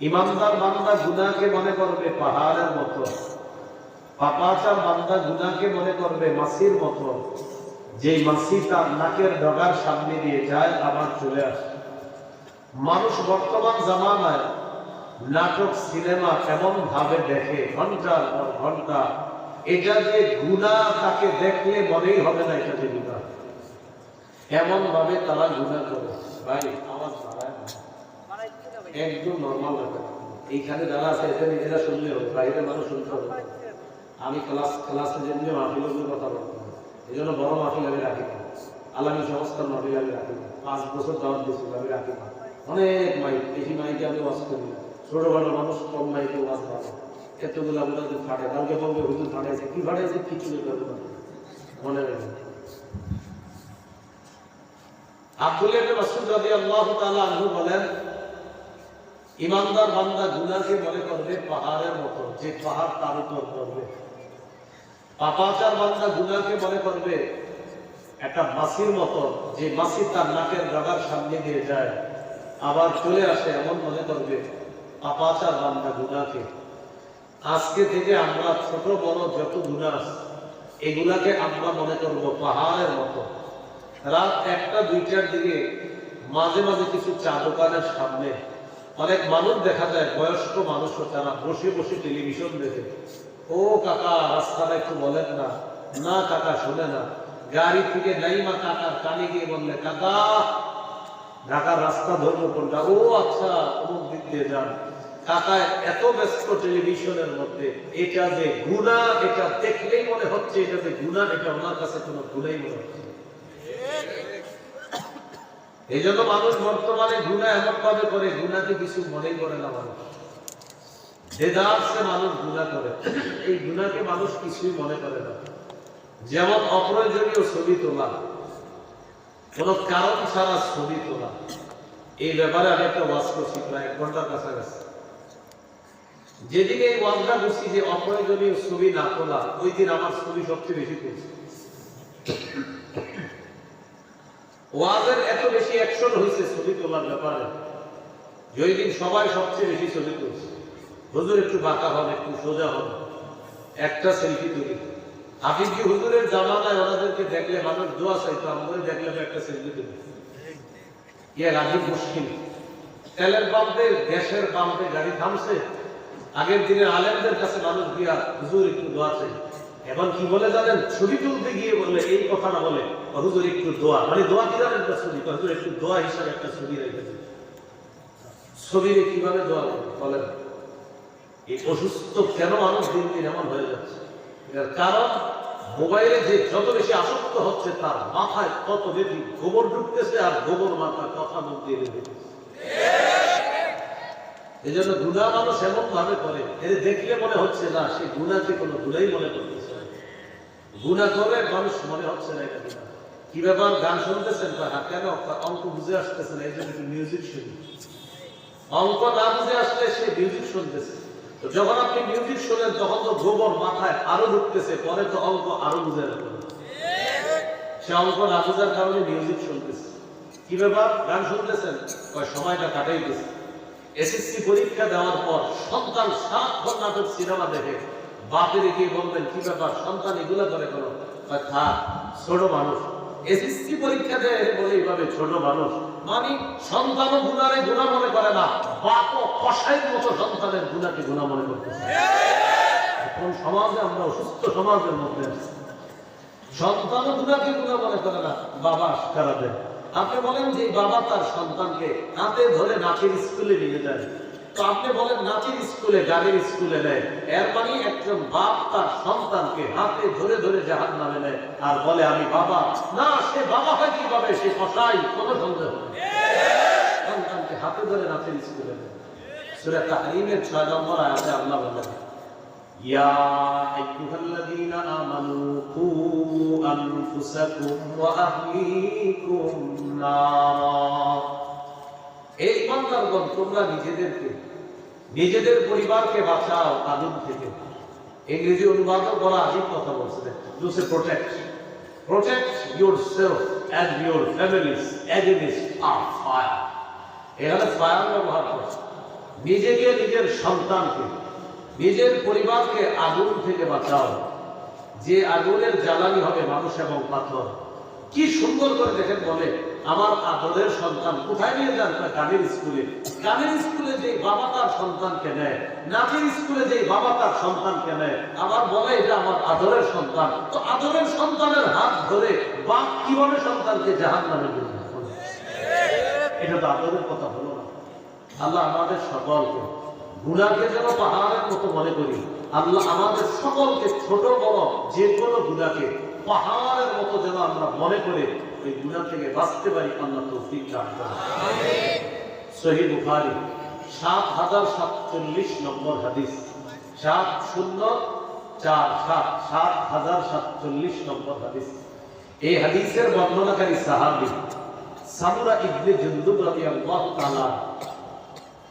ইমানদার বান্দা গুনাহকে মনে করবে পাহাড়ের মতো। পাপাচার বান্দা গুনাহকে মনে করবে মাসির মতো। যে মাসি তার নাকের ডগার সামনে দিয়ে যায়, আবার চলে আসে। মানুষ বর্তমান জামানায় নাটক, সিনেমা এমন ভাবে দেখে ঘণ্টার পর ঘণ্টা, এটা যে গুণা তাকে দেখলে মনেই হবে না, এটা যে গুণা এমন ভাবে তারা গুণা করে। ভাই না। একদম নর্মাল ব্যাপার। এইখানে যারা আছে, এটা নিজেরা শুনলে হবে বাইরে মানুষ শুনতে হবে। আমি ক্লাস ক্লাসে যেমনি মাহফিলের কথা বলতাম এই জন্য বড় মাহফিল আমি রাখি না। আলামী সংস্থার মাহফিল আমি রাখি না। পাঁচ বছর দাওয়াত দিয়েছিল আমি রাখি না। অনেক মাইক বেশি মাইকে আমি ওয়াজ করি না। ছোট বড় মানুষ কম মাইকে ওয়াজ ভালো এতগুলো আমরা যদি ফাটে। কালকে বলবে, হুজুর ফাটাইছে। কি ফাটাইছে? কিছু মনে রাখবেন আব্দুল ইবনে মাসউদ রাদিয়াল্লাহু তাআলা আনহু বলেন ইমানদার বান্দা গুনাহকে মনে করবে পাহাড়ের মতো যে পাহাড় তার উপর পড়বে। পাপাচার বান্দা গুনাহকে মনে করবে একটা মাসির মতো যে মাসি তার নাকের ডগার সামনে দিয়ে যায়। আবার চলে আসে এমন মনে করবে পাপাচার বান্দা গুনাহকে। আজকে থেকে আমরা ছোট বড় যত আছে, এগুলাকে আমরা মনে করব পাহাড়ের মতো। রাত একটা দুইটার দিকে মাঝে মাঝে কিছু চা দোকানের সামনে অনেক মানুষ দেখা যায়, বয়স্ক মানুষও তারা বসে বসে টেলিভিশন দেখে, ও কাকা, রাস্তাটা একটু বলেন না। না কাকা, শোনে না। গাড়ি থেকে নাইমা কাকার কানে গিয়ে বললে, কাকা, ঢাকার রাস্তা ধরবো কোনটা ও আচ্ছা অমুক দিক দিয়ে যান। কাকা, এত ব্যস্ত টেলিভিশনের মধ্যে, এটা যে গুণা এটা দেখলেই মনে হচ্ছে, এটা যে গুণা এটা ওনার কাছে কোনো গুণাই মনে হচ্ছে। এই জন্য মানুষ বর্তমানে গুণা এমন ভাবে করে গুণাকে কিছু মনেই করে না মানুষ। দেদারসে মানুষ গুণা করে, এই গুণাকে মানুষ কিছুই মনে করে না। যেমন অপ্রয়োজনীয় ছবি তোলা, কোন কারণ ছাড়া ছবি তোলা, এই ব্যাপারে আমি একটা ওয়াজ করছি, প্রায় এক ঘণ্টার কাছাকাছি। যেদিকে এই ওয়াজটা করছি যে অপ্রয়োজনীয় ছবি না তোলা, ওই দিন আমার ছবি সবচেয়ে বেশি তুলছে ওয়াজের এত বেশি অ্যাকশন হয়েছে ছবি তোলার ব্যাপারে। যে দিন সবাই সবচেয়ে বেশি ছবি তুলছে। হুজুর একটু বাঁকা হন, একটু সোজা হন। একটা সেলফি তুলি। হাফিজ কি হুজুরের জামানায় ওনাদেরকে দেখলে মানুষ দোয়া চাইতো, আমাদের দেখলে তো একটা সেলফি তুলি। ইয়ে রাজি মুশকিল। তেলের পাম্পে গ্যাসের পাম্পে গাড়ি থামছে। আগের দিনে আলেমদের কাছে মানুষ গিয়া হুজুর একটু দোয়া চাই। এখন কি বলে জানেন? ছবি তুলতে গিয়ে বললে এই কথাটা বলে হুজুর, একটু দোয়া। মানে দোয়া কি জানেন একটা ছবি? হুজুর, একটু দোয়া হিসাবে একটা ছবি রেখে দিন। ছবিরে কীভাবে দোয়া বলেন। এই অসুস্থ কেন মানুষ দিন দিন এমন হয়ে যাচ্ছে? কারণ, মোবাইলে যে যত বেশি আসক্ত হচ্ছে, তার মাথায় তত বেশি গোবর ঢুকতেছে আর গোবর মাথায় কথা মুখ দিয়ে দেবে এই জন্য গুণা মানুষ এমন ভাবে করে এর দেখলে মনে হচ্ছে, না, সে গুণাকে কোনো গুণাই মনে করতেছে। না। গুণা করলে মানুষ মনে হচ্ছে না এটা কি ব্যাপার? গান শুনতেছেন বা হ্যাঁ, কেন? অঙ্ক বুঝে আসতেছে না এই জন্য মিউজিক শুনি। অঙ্ক না বুঝে আসলে সে মিউজিক শুনতেছে। তো যখন আপনি মিউজিক শোনেন তখন তো গোবর মাথায় আরও ঢুকতেছে পরে তো অঙ্ক আরও বুঝে রাখবেন সে অঙ্ক না বোঝার কারণে মিউজিক শুনতেছে। কি ব্যাপার? গান শুনতেছেন? সময়টা কাটাইতেছে এসএসসি পরীক্ষা দেওয়ার পর সন্তান সারাক্ষণ নাটক সিনেমা দেখে। বাপের বলবেন, কি ব্যাপার? সন্তান এগুলো করে কেন? ছোট মানুষ। এসএসসি পরীক্ষা দেয় বলে এইভাবে ছোট মানুষ। মানে সন্তান গুণারে গুণা মনে করে না বাপ কষাইয়ের মতো সন্তানের গুণাকে গুণা মনে এখন সমাজে আমরা অসুস্থ সমাজের মধ্যে আছি। সন্তান গুণাকে গুণা মনে করে না, বাবা দেয়। আপনি বলেন যে বাবা তার সন্তানকে হাতে ধরে নাচের স্কুলে নিয়ে যায়। তো আপনি বলেন নাচের স্কুলে গাড়ির স্কুলে নেয় এর মানে একজন বাপ তার সন্তানকে হাতে ধরে ধরে জাহাজ নামে নেয় আর বলে আমি বাবা না সে বাবা হয় কিভাবে সে কষাই কোনো সন্দেহ নেই। সন্তানকে হাতে ধরে নাচের স্কুলে নেয় সুরে তাহরিমের ছয় নম্বর আয়াতে আল্লাহ বলেন يا أيها الذين آمنوا قوا أنفسكم وأهليكم نارا এই ইমানদারগণ তোমরা নিজেদেরকে নিজেদের পরিবারকে বাঁচাও, আগুন থেকে ইংরেজি অনুবাদক বলা আজীব কথা বলছে to say protect protect yourself and your families against our fire এখানে ফায়ার ব্যবহার করছে। নিজেকে, নিজের সন্তানকে, নিজের পরিবারকে আগুন থেকে বাঁচাও। যে আগুনের জ্বালানি হবে মানুষ এবং পাথর কি সুন্দর করে দেখেন বলে, আমার আদরের সন্তান কোথায় নিয়ে যান গানের স্কুলে? গানের স্কুলে যে বাবা তার সন্তানকে নেয় নাচের স্কুলে যে বাবা তার সন্তানকে নেয় আবার বলে এটা আমার আদরের সন্তান। তো আদরের সন্তানের হাত ধরে বাপ কীভাবে সন্তানকে জাহান নামে এটা তো আদরের কথা হলো না। আল্লাহ আমাদের সকলকে গুণাকে যেন পাহাড়ের মতো মনে করি। আল্লাহ আমাদের সকলকে, ছোট বড় যে কোনো গুণাকে পাহাড়ের মতো যেন আমরা মনে করে ওই গুণা থেকে বাঁচতে পারি আমরা তৌফিক দান করেন। সহি বুখারি সাত হাজার সাতচল্লিশ নম্বর হাদিস। সাত শূন্য চার সাত সাত হাজার সাতচল্লিশ নম্বর হাদিস। এই হাদিসের বর্ণনাকারী সাহাবি সামুরা ইবনে জুন্দুব রাদিয়াল্লাহু তাআলা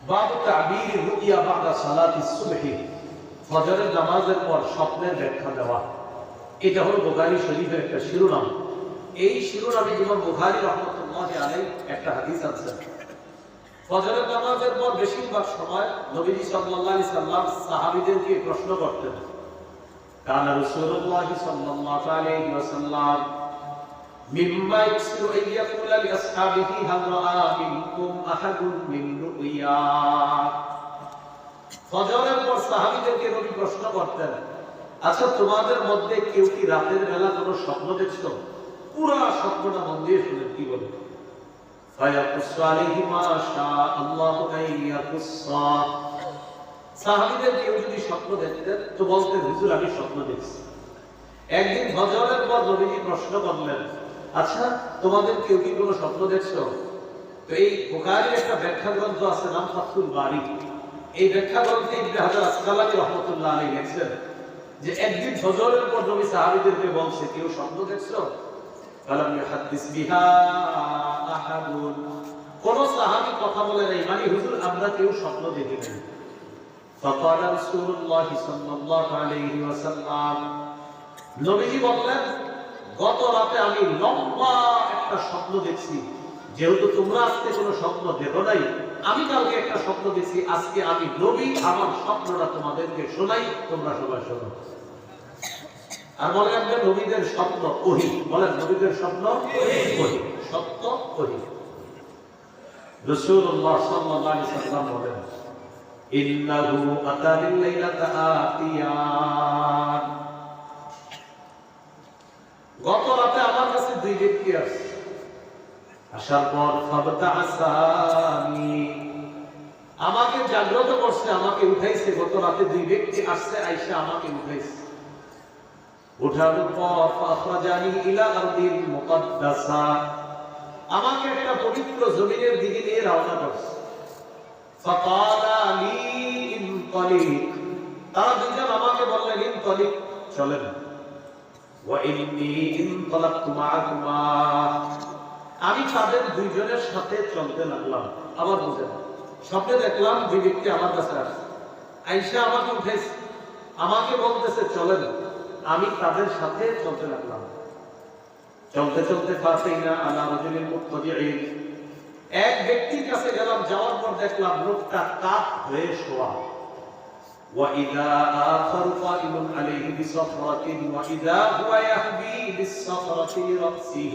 বাবু তাবির রুইয়া বাদা সালাতি সুবহি ফজরের নামাজের পর স্বপ্নের ব্যাখ্যা দেওয়া। এটা হলো বুখারী শরীফের একটা শিরোনাম। এই শিরোনামে যেমন বুখারী রহমতুল্লাহ আলাই একটা হাদিস আছে। ফজরের নামাজের পর বেশিরভাগ সময় নবীজি সাল্লাল্লাহু আলাইহি সাল্লাম প্রশ্ন করতেন, কানা রাসূলুল্লাহ সাল্লাল্লাহু আলাইহি ওয়াসাল্লাম, মিম্মা ইকসিরু আন ইয়াকুলা লিআসহাবিহি হাল রাআ মিনকুম আহাদুন মিন ফজরের পর সাহাবীদেরকে নবী প্রশ্ন করতেন আচ্ছা তোমাদের মধ্যে কেউ কি রাতের বেলা কোনো স্বপ্ন দেখছ? পুরা স্বপ্নটা মন দিয়ে শুনে, কি বলে? একদিন প্রশ্ন আচ্ছা তোমাদের কেউ কি কোনো স্বপ্ন দেখছ? তো এই বোকারির একটা ব্যাখ্যা গ্রন্থ আছে, নাম ফাতুল বাড়ি এই ব্যাখ্যা গ্রন্থে হাজার রহমতুল্লাহ আলী যে একদিন ফজরের পর নবী সাহাবীদেরকে বলছে কেউ স্বপ্ন দেখছো ফালাম ইউহাদ্দিস বিহা আহাদুন কোন সাহাবী কথা বলে নাই মানে হুজুর আমরা কেউ স্বপ্ন দেখি নাই فقال رسول الله صلى الله عليه وسلم নবীজি বললেন গত রাতে আমি লম্বা একটা স্বপ্ন দেখছি যেহেতু তোমরা আজকে কোনো স্বপ্ন দেখো নাই আমি কালকে একটা স্বপ্ন দেখছি, আজকে আমি নবী, আমার স্বপ্নটা তোমাদেরকে শোনাই, তোমরা সবাই শোনো। আর মনে রাখবেন নবীদের স্বপ্ন ওহি। বলেন, নবীদের স্বপ্ন সত্য ওহি। রাসূলুল্লাহ সাল্লাল্লাহু আলাইহি বলেন, ইন্নাহু গত রাতে আমার কাছে দুই ব্যক্তি আসছে। আসার পর আমাকে জাগ্রত করছে, আমাকে উঠাইছে। গত রাতে দুই ব্যক্তি আসছে, আইসা আমাকে উঠাইছে। পর ইলা আরদিল মুকদ্দাসা। আমাকে একটা পবিত্র জমিনের দিকে নিয়ে রওনা করছে। ফাকালা লি ইনতালিক তারা দুজন আমাকে বললেন ইনতালিক চলেন। ওয়া ইন্নী ইনতালাকতু মাআকুমা। আমি তাদের দুইজনের সাথে চলতে লাগলাম আবার বুঝেন স্বপ্নে দেখলাম দুই ব্যক্তি আমার কাছে আসছে আইসা আমাকে উঠেছে আমাকে বলতেছে চলেন আমি তাদের সাথে চলতে লাগলাম চলতে চলতে ফাসাইনা আলা রাজুলিন মুত্তাদিঈন এক ব্যক্তির কাছে গেলাম যাওয়ার পর দেখলাম লোকটা কাত হয়ে শোয়া وإذا آخر قائم عليه بصخرة وإذا هو يهوي بالصخرة لرأسه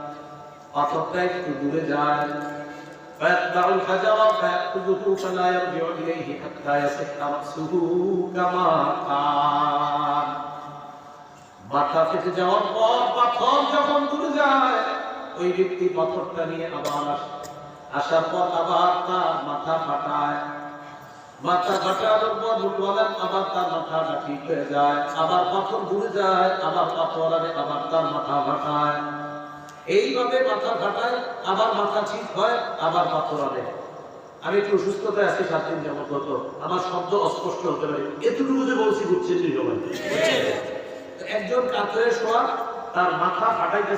পাথরটা একটু দূরে যায় فيتبع الحجر فيأخذه فلا يرجع إليه حتى يصح رأسه كما كان মাথা ফেটে যাওয়ার পর পাথর যখন দূরে যায় ওই ব্যক্তি পাথরটা নিয়ে আবার আসে আসার পর আবার তার মাথা ফাটায় মাথা ফাটানোর পর বলেন আবার তার মাথাটা ঠিক হয়ে যায় আবার পাথর ঘুরে যায় আবার পাথর আনে আবার তার মাথা ফাটায় এইভাবে মাথা ফাটায়, আবার মাথা ঠিক হয়, আবার পাথর আনে। আমি একটু অসুস্থতায় আছি সাত দিন যেমন গত। আমার শব্দ অস্পষ্ট হতে পারে। এতটুকু যে বলছি, বুঝছেন একজন কাতরে শোয়া তার মাথা ফাটাইতেছে।